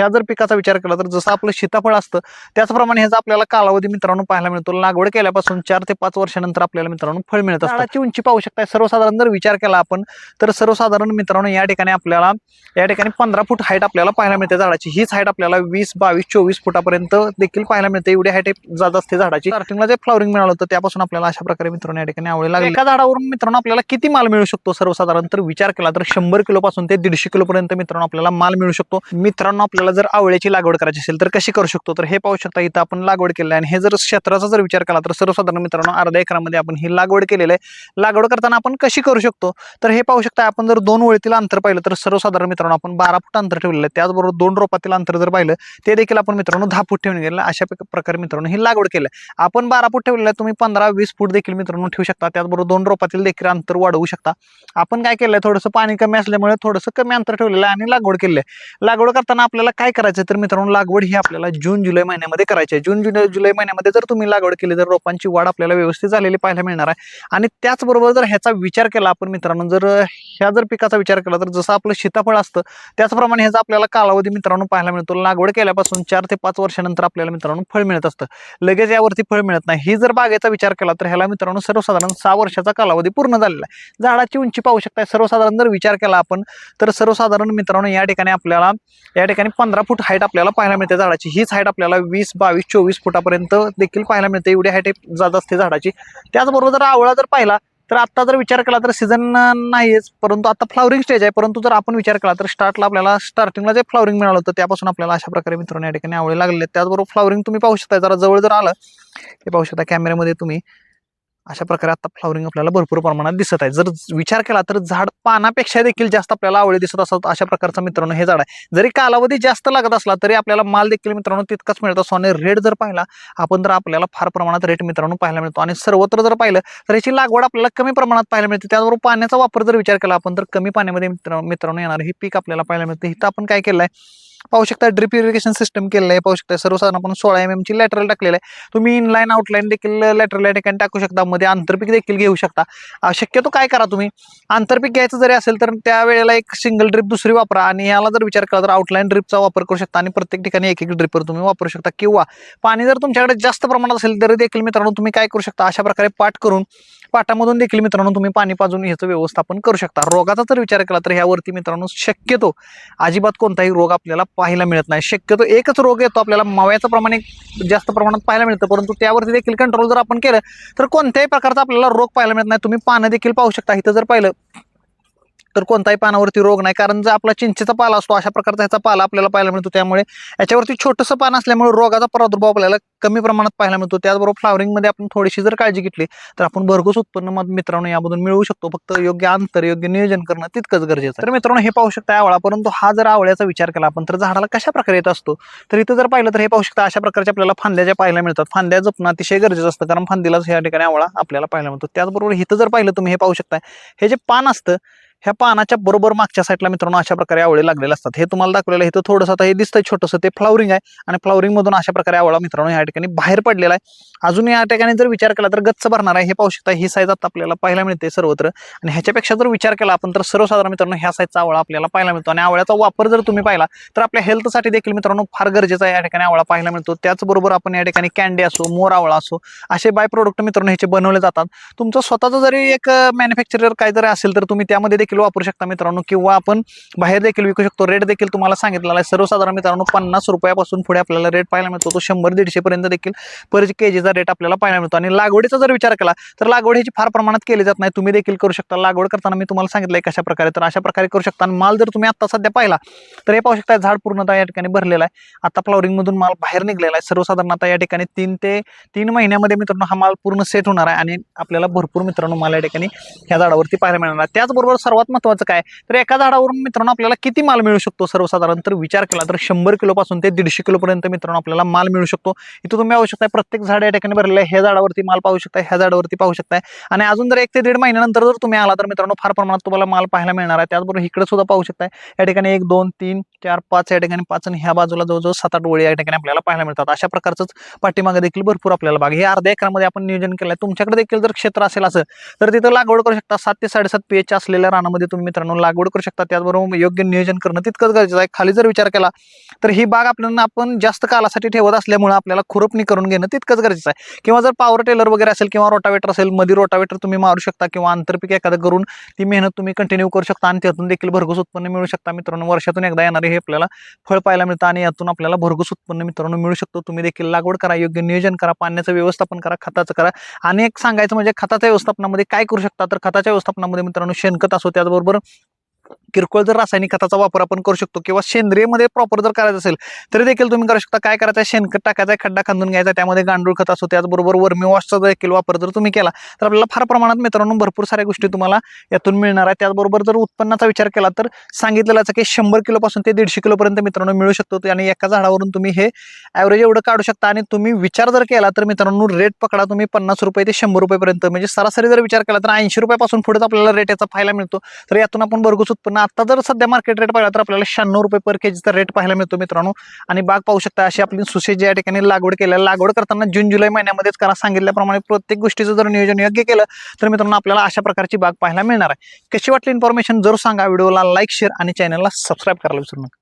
ह्या जर पिकाचा विचार केला तर जसं आपलं सीताफळ असतं त्याचप्रमाणे ह्याचा आपल्याला कालावधी मित्रांनो पाहायला मिळतो. लागवड केल्यापासून चार ते पाच वर्षानंतर आपल्याला मित्रांनो फळ मिळत असतं. झाडाची उंची पाहू शकता सर्वसाधारण जर विचार केला आपण तर सर्वसाधारण मित्रांनो या ठिकाणी आपल्याला या ठिकाणी पंधरा फूट हाईट आपल्याला पाहायला मिळते झाडाची. हीच हाईट आपल्याला वीस बावीस चोवीस फुटापर्यंत देखील पाहायला मिळते. एवढी हाईट जात असते झाडाची. स्टार्टिंगला जे फ्लॉवरिंग मिळालं होतं त्यापासून आपल्याला अशा प्रकारे मित्रांनो या ठिकाणी आवळे लागले. एका झाडावरून मित्रांनो आपल्याला किती माल मिळू शकतो? सर्वसाधारण तर विचार केला तर शंभर किलो पासून ते दीडशे किलो पर्यंत मित्रांनो आपल्याला माल मिळू शकतो. मित्रांनो आपल्याला जर आवळ्याची लागवड करायची असेल तर कशी करू शकतो? तर हे पाहू शकता इथं आपण लागवड केली आहे. आणि हे जर क्षेत्राचा जर विचार केला तर सर्वसाधारण मित्रांनो अर्ध्या एकरामध्ये आपण ही लागवड केलेलं आहे. लागवड करताना आपण कशी करू शकतो? तर हे पाहू शकता आपण जर दोन ओळीतील अंतर पाहिलं तर सर्वसाधारण मित्रांनो आपण बारा फूट अंतर ठेवलेलं आहे. त्याचबरोबर दोन रोपातील अंतर जर पाहिलं ते देखील आपण मित्रांनो दहा फूट ठेवून गेलं अशा प्रकारे मित्रांनो ही लागवड केलं आहे. आपण बारा फूट ठेवलेलं आहे तुम्ही पंधरा वीस फूट देखील मित्रांनो ठेवू शकता. त्याचबरोबर दोन रोपातील देखील अंतर वाढवू शकता. आपण काय केलंय थोडंसं पाणी कमी असल्यामुळे थोडंसं कमी अंतर ठेवलेलं आहे आणि लागवड केली आहे. लागवड करताना आपल्याला काय करायचं तर मित्रांनो लागवड ही आपल्याला जून जुलै महिन्यामध्ये करायची आहे. जून जुलै जुलै महिन्यामध्ये जर तुम्ही लागवड केली तर रोपांची वाढ आपल्याला व्यवस्थित झालेली पाहायला मिळणार आहे. आणि त्याचबरोबर जर ह्याचा विचार केला आपण मित्रांनो जर ह्या जर पिकाचा विचार केला तर जसं आपलं सीताफळ असतं त्याचप्रमाणे ह्याचा आपल्याला कालावधी मित्रांनो पाहायला मिळतो. लागवड केल्यापासून चार ते पाच वर्षानंतर आपल्याला मित्रांनो फळ मिळत असतं. लगेच यावरती फळ मिळत नाही. ही जर बागेचा विचार केला तर ह्याला मित्रांनो सर्वसाधारण सहा वर्षाचा कालावधी पूर्ण झालेला आहे. झाडाची उंची पाहू शकता सर्वसाधारण जर विचार केला आपण तर सर्वसाधारण मित्रांनो या ठिकाणी आपल्याला या ठिकाणी पंधरा फूट हाईट आपल्याला पाहायला मिळते झाडाची. हीच हाईट आपल्याला वीस बावीस चोवीस फुटापर्यंत देखील पाहायला मिळते. एवढी हाईट जात असते झाडाची. त्याचबरोबर जर आवळा जर पाहिला तर आत्ता जर विचार केला तर सीझन नाहीच परंतु आता फ्लॉवरिंग स्टेज आहे. परंतु जर आपण विचार केला तर स्टार्टला आपल्याला स्टार्टिंगला जे फ्लॉवरिंग मिळालं होतं त्यापासून आपल्याला अशा प्रकारे मित्रांनो या ठिकाणी आवळे लागले आहेत. त्याचबरोबर फ्लॉवरिंग तुम्ही पाहू शकता. जरा जवळ जर आलं हे पाहू शकता कॅमेऱ्यामध्ये तुम्ही. अशा प्रकारे आता फ्लॉवरिंग आपल्याला भरपूर प्रमाणात दिसत आहे. जर विचार केला तर झाड पानापेक्षा देखील जास्त आपल्याला आवळे दिसत असतात अशा प्रकारचा मित्रांनो हे झाड आहे. जरी कालावधी जास्त लागत असला तरी आपल्याला माल देखील मित्रांनो तितकाच मिळत. असतो आणि रेट जर पाहिला आपण तर आपल्याला फार प्रमाणात रेट मित्रांनो पाहायला मिळतो. आणि सर्वत्र जर पाहिलं तर याची लागवड आपल्याला कमी प्रमाणात पाहायला मिळते. त्याचबरोबर पाण्याचा वापर जर विचार केला आपण तर कमी पाण्यामध्ये मित्र मित्रांनो येणार हे पीक आपल्याला पाहायला मिळते. इथं आपण काय केलं आहे पाहू शकता ड्रिप इरिगेशन सिस्टम केलेलं आहे. पाहू शकता सर्वसाधारण आपण सोळा एम एमची लॅटरल टाकलेलं आहे. तुम्ही इनलाईन आउटलाईन देखील लॅटरल या ठिकाणी टाकू शकता. मध्ये आंतरपीक देखील घेऊ शकता. शक्यतो काय करा तुम्ही? आंतरपीक घ्यायचं जरी असेल तर त्यावेळेला एक सिंगल ड्रिप दुसरी वापरा आणि याला जर विचार केला तर आउटलाईन ड्रिपचा वापर करू शकता आणि प्रत्येक ठिकाणी एक एक ड्रिपर तुम्ही वापरू शकता. किंवा पाणी जर तुमच्याकडे जास्त प्रमाणात असेल तरी देखील मित्रांनो तुम्ही काय करू शकता? अशा प्रकारे पाठ करून पाटामधून देखील मित्रांनो तुम्ही पाणी पाजून ह्याचं व्यवस्थापन करू शकता. रोगाचा जर विचार केला तर ह्यावरती मित्रांनो शक्यतो अजिबात कोणताही रोग आपल्याला पाहायला मिळत नाही. शक्यतो एकच रोग येतो आपल्याला माव्याचं प्रमाण जास्त प्रमाणात पाहायला मिळतं. परंतु त्यावरती देखील कंट्रोल जर आपण केलं तर कोणत्याही प्रकारचा आपल्याला रोग पाहायला मिळत नाही. तुम्ही पानं देखील पाहू शकता. इथं जर पाहिलं तर कोणताही पानावरती रोग नाही. कारण जर आपला चिंचेचा पाला असतो अशा प्रकारचा ह्याचा पाला आपल्याला पाहायला मिळतो. त्यामुळे याच्यावरती छोटंसं पान असल्यामुळे रोगाचा प्रादुर्भाव आपल्याला कमी प्रमाणात पाहायला मिळतो. त्याचबरोबर फ्लावरिंगमध्ये आपण थोडीशी जर काळजी घेतली तर आपण भरघोस उत्पन्न मित्रांनो यामधून मिळवू शकतो. फक्त योग्य अंतर योग्य नियोजन करणं तितकंच गरजेचं तर मित्रांनो हे पाहू शकता आवळा. परंतु हा जर आवळ्याचा विचार केला आपण तर झाडाला कशा प्रकारे येत असतो? तर इथं जर पाहिलं तर हे पाहू शकता अशा प्रकारच्या आपल्याला फांद्या ज्या पाहायला मिळतात फांद्या जपणं अतिशय गरजेचं असतं. कारण फांदीलाच या ठिकाणी आवळा आपल्याला पाहायला मिळतो. त्याचबरोबर इथं जर पाहिलं तुम्ही हे पाहू शकता हे जे पान असतं ह्या पानाच्या बरोबर मागच्या साईडला मित्रांनो अशा प्रकारे आवळे लागलेले असतात. हे तुम्हाला दाखवलेलं आहे. थोडंसं आता हे दिसतंय छोटंसं ते फ्लावरिंग आहे. आणि फ्लावरिंग मधून अशा प्रकारे आवळा मित्रांनो या ठिकाणी बाहेर पडलेला आहे. अजून या ठिकाणी जर विचार केला तर गच्च भरणार आहे. हे पाहू शकता ही साईज आता आपल्याला पाहायला मिळते सर्वत्र. आणि ह्याच्यापेक्षा जर विचार केला आपण तर सर्वसाधारण मित्रांनो ह्या साईजचा आवळा आपल्याला पाहायला मिळतो. आणि आवळ्याचा वापर जर तुम्ही पाहिला तर आपल्या हेल्थसाठी देखील मित्रांनो फार गरजेचा या ठिकाणी आवळा पाहायला मिळतो. त्याचबरोबर आपण या ठिकाणी कॅन्डी असो मोर आवळा असो असे बाय प्रोडक्ट मित्रांनो ह्याचे बनवले जातात. तुमचं स्वतःचं जरी एक मॅन्युफॅक्चरर काय जरी असेल तर तुम्ही त्यामध्ये देखील वापरू शकता मित्रांनो किंवा आपण बाहेर देखील विकू शकतो. रेट देखील तुम्हाला सांगितलेला आहे. सर्वसाधारण मित्रांनो पन्नास रुपयापासून पुढे आपल्याला रेट पाहायला मिळतो. तो शंभर दीडशे पर्यंत देखील पर के जीचा रेट आपल्याला पाहायला मिळतो. आणि लागवडीचा जर विचार केला तर लागवड ह्याची फार प्रमाणात केली जात नाही. तुम्ही देखील करू शकता. लागवड करताना मी तुम्हाला सांगितलंय कशा प्रकारे. तर अशा प्रकारे करू शकता. आणि माल जर तुम्ही आता सध्या पाहिला तर हे पाहू शकता झाड पूर्णतः या ठिकाणी भरलेला आहे. आता फ्लॉवरिंगमधून माल बाहेर निघलेला आहे. सर्वसाधारण आता या ठिकाणी तीन ते तीन महिन्यामध्ये मित्रांनो हा माल पूर्ण सेट होणार आहे. आणि आपल्याला भरपूर मित्रांनो माल या ठिकाणी ह्या झाडावरती पाहायला मिळणार आहे. त्याचबरोबर सर्वात महत्वाचं काय? तर एका झाडावरून मित्रांनो आपल्याला किती माल मिळू शकतो? सर्वसाधारण तर विचार केला तर शंभर किलोपासून ते दीडशे किलोपर्यंत मित्रांनो आपल्याला माल मिळू शकतो. इथं तुम्ही पाहू शकता प्रत्येक झाड या ठिकाणी भरलेलं आहे. ह्या झाडावरती माल पाहू शकता ह्या झाडावरती पाहू शकताय. आणि अजून जर एक ते दीड महिन्यानंतर जर तुम्ही आला तर मित्रांनो फार प्रमाणात तुम्हाला माल पाहायला मिळणार आहे. त्याचबरोबर इकडे सुद्धा पाहू शकताय. या ठिकाणी एक दोन तीन चार पाच या ठिकाणी पाच आणि ह्या बाजूला जवळजवळ सात आठ ओळी या ठिकाणी आपल्याला पाहायला मिळतात. अशा प्रकारचंच पाठीमागे देखील भरपूर आपल्याला बाग हे अर्ध्या एकरामध्ये आपण नियोजन केलं आहे तुमच्याकडे देखील जर क्षेत्र असेल असं तर तिथं लागवड करू शकता. सात ते साडेसात पीएच असलेल्या राणा वातावरणामध्ये तुम्ही मित्रांनो लागवड करू शकता. त्याचबरोबर योग्य नियोजन करणं तितकंच गरजेचं आहे. खाली जर विचार केला तर ही बाग आपल्याला आपण जास्त कालासाठी ठेवत असल्यामुळे आपल्याला खुरपणी करून घेणं तितकंच गरजेचं आहे. किंवा जर पॉवर टेलर वगैरे असेल किंवा रोटावेटर असेल मध्ये रोटावेटर तुम्ही मारू शकता किंवा आंतरपीक एखादं करून ती मेहनत तुम्ही कंटिन्यू करू शकता आणि त्यातून देखील भरघोस उत्पन्न मिळू शकता. मित्रांनो वर्षातून एकदा येणारे हे आपल्याला फळ पाहायला मिळतं आणि यातून आपल्याला भरघोस उत्पन्न मित्रांनो मिळू शकतो. तुम्ही देखील लागवड करा योग्य नियोजन करा पाण्याचं व्यवस्थापन करा खताचं करा. आणि एक सांगायचं म्हणजे खताच्या व्यवस्थापनामध्ये काय करू शकता? तर खताच्या व्यवस्थापनामध्ये मित्रांनो शेणखत असो त्याचबरोबर किरकोळ जर रासायनिक खताचा वापर आपण करू शकतो किंवा सेंद्रियमध्ये प्रॉपर जर करायचं असेल तरी देखील तुम्ही करू शकता. काय करायचं आहे? शेणखत टाकायचा आहे, खड्डा खांदून घ्यायचा त्यामध्ये गांडूळ खत असो त्याचबरोबर वर्मी वॉशचा देखील वापर जर तुम्ही केला तर आपल्याला फार प्रमाणात मित्रांनो भरपूर साऱ्या गोष्टी तुम्हाला यातून मिळणार आहे. त्याचबरोबर जर उत्पन्नाचा विचार केला तर सांगितलेलं की शंभर किलोपासून ते दीडशे किलोपर्यंत मित्रांनो मिळू शकतो. आणि एका झाडावरून तुम्ही हे ॲव्हरेज एवढं काढू शकता. आणि तुम्ही विचार जर केला तर मित्रांनो रेट पकडा. तुम्ही पन्नास रुपये ते शंभर रुपयेपर्यंत म्हणजे सरासरी जर विचार केला तर ऐंशी रुपयापासून पुढेच आपल्याला रेट याचा पाहायला मिळतो. तर यातून आपण भरघोस पण आता जर सध्या मार्केट रेट पाहिला तर आपल्याला शहाण्णव रुपये पर केजीचा रेट पाहायला मिळतो मित्रांनो. आणि बाग पाहू शकता अशी आपली सुशेजी या ठिकाणी लागवड केल्या लागवड करताना जून जुलै महिन्यामध्येच करा सांगितल्याप्रमाणे प्रत्येक गोष्टीचं जर नियोजन योग्य केलं तर मित्रांनो आपल्याला अशा प्रकारची बाग पाहायला मिळणार आहे. कशी वाटली इन्फॉर्मेशन जरूर सांगा. व्हिडिओला लाईक शेअर आणि चॅनलला सबस्क्राईब करायला विसरू नका.